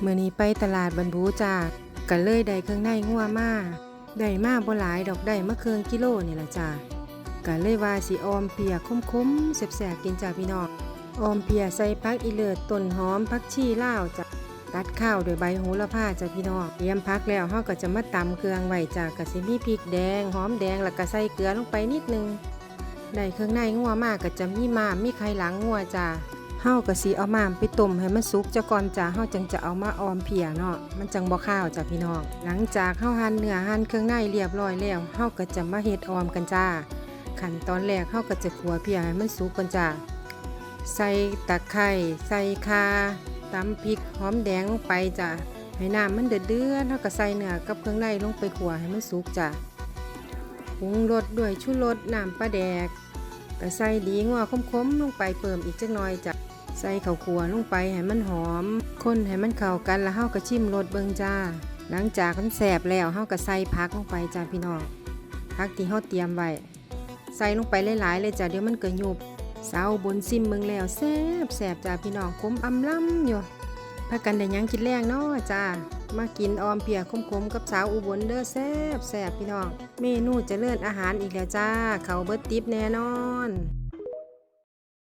เมื่อนี้ไปตลาดบรรบูจ้ากันเลยได้เครื่องในงัวมาได้มาบ่หลายดอกได้มาเครืองกิโลนี่ละจ้ากันเลยว่าสิออมเปียกคุ้มๆแซ่บๆกินจ้าพี่น้องออมเปียใส่ผักอีเลิศต้นหอมผักชีลาวจ้ะตัดข้าวด้วยใบโหระพาจ้ะพี่น้องเตรียมพักแล้วเฮาก็จะมาตำเครื่องไว้จ้ากะสิมีพริกแดงหอมแดงแล้วก็ใส่เกลือลงไปนิดนึงได้เครื่องในงัวมากก็จะมีมามีไข่หลังงัวจ้า เฮาก็สิเอามามไปต้มให้มันสุกจะก่อนจ้าเฮาจังจะเอามาออมเพียเนาะมันจังบ่ข้าวจ้ะพี่น้อง หลังจากเฮาหั่นเนื้อหั่นเครื่องในเรียบร้อยแล้วเฮาก็จะมาเฮ็ดออมกันจ้า ขั้นตอนแรกเฮาก็จะขัวเพียให้มันสุกก่อนจ้าใส่ตะไคร้ใส่ข่าตำพริกหอมแดงลงไปจ้ะให้น้ำมันเดือดเดือดเฮาก็ใส่เนื้อกับเครื่องในลงไปขัวให้มันสุกจ้ะปรุงรสด้วยชูรสน้ำปลาแดกก็ใส่ดีงัวคมๆลงไปเพิ่มอีกจักหน่อยจ้ะ ใส่ข้าวคั่วลงไปให้มันหอม คนให้มันเข้ากันแล้วเฮาก็ชิมรสเบิ่งจ้า หลังจากมันแสบแล้วเฮาก็ใส่ผักลงไปจ้าพี่น้องผักที่เฮาเตรียมไว้ใส่ลงไปหลายๆเลยจ้ะเดี๋ยวมันก็ยุบสาวบนซิมเบิ่งแล้วแซ่บแซ่บจ้าพี่น้องขมอำล้ำอยู่พากันได้ยังกินแรงเนาะจ้ามากินออมเปียกขมๆกับสาวอุบลเด้อแซ่บแซบพี่น้อง เมนูจะเลื่อนอาหารอีกแล้วจ้า เขาเบิดติบแน่นอน